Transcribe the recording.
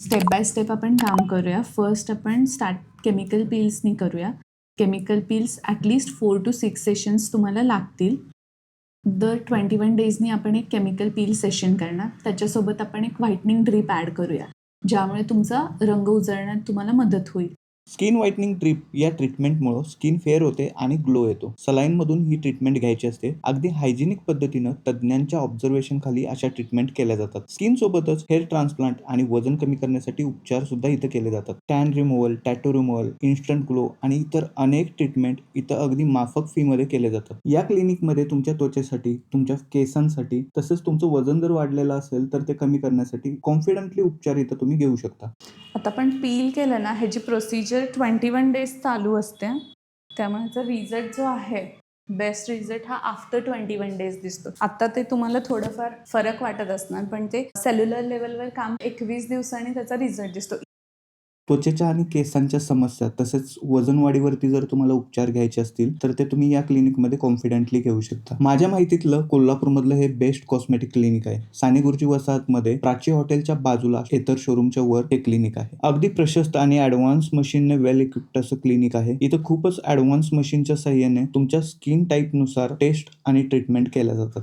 Step by step आपण काम करूया. फर्स्ट आपण स्टार्ट केमिकल पील्सनी करूया. Chemical peels at least four two six sessions तुम्हाला लागतील. दर ट्वेंटी वन डेजनी आपण एक केमिकल पील सेशन करणार. त्याच्यासोबत आपण एक व्हाईटनिंग ड्रीप ॲड करूया. ज्यामुळे तुमचा रंग उजळण्यात तुम्हाला मदत होईल. स्किन व्हाइटनिंग ट्रीप या ट्रीटमेंटमुळं स्किन फेअर होते आणि ग्लो येतो. सलाईन मधून ही ट्रीटमेंट घ्यायची असते. अगदी हायजेनिक पद्धतीनं तज्ज्ञांच्या ऑब्झर्वेशन खाली अशा ट्रीटमेंट केल्या जातात. स्किन सोबतच हेअर ट्रान्सप्लांट आणि वजन कमी करण्यासाठी उपचार सुद्धा इथं केले जातात. Tan removal tattoo removal instant glow आणि इतर अनेक ट्रीटमेंट इथं अगदी माफक फी मध्ये केले जातात. या क्लिनिकमध्ये तुमच्या त्वचेसाठी तुमच्या केसांसाठी तसंच तुमचं वजन जर वाढलेलं असेल तर ते कमी करण्यासाठी कॉन्फिडंटली उपचार इथं तुम्ही घेऊ शकता. आता आपण पील केलं ना ह्याची प्रोसिजर ट्वेंटी वन डेज चालू असते. त्यामुळे ह्याचा रिझल्ट जो आहे बेस्ट रिझल्ट हा आफ्टर ट्वेंटी वन डेज दिसतो. आता ते तुम्हाला थोडंफार फरक वाटत असणार पण ते सेल्युलर लेवलवर काम एकवीस दिवसांनी त्याचा रिझल्ट दिसतो. त्वचेच्या आणि केसांच्या समस्या तसेच वजन वाढीवरती जर तुम्हाला उपचार घ्यायचे असतील तर ते तुम्ही या क्लिनिकमध्ये कॉन्फिडेंटली घेऊ शकता. माझ्या माहितीतलं कोल्हापूरमधलं हे बेस्ट कॉस्मेटिक क्लिनिक आहे. साने गुरुजी वसाहतमध्ये प्राची हॉटेलच्या बाजूला इतर शोरूमच्या वर हे क्लिनिक आहे. अगदी प्रशस्त आणि ऍडव्हान्स मशीनने वेल इक्विप्ड असं क्लिनिक आहे. इथं खूपच ऍडव्हान्स मशीनच्या सहाय्याने तुमच्या स्किन टाईपनुसार टेस्ट आणि ट्रीटमेंट केल्या जातात.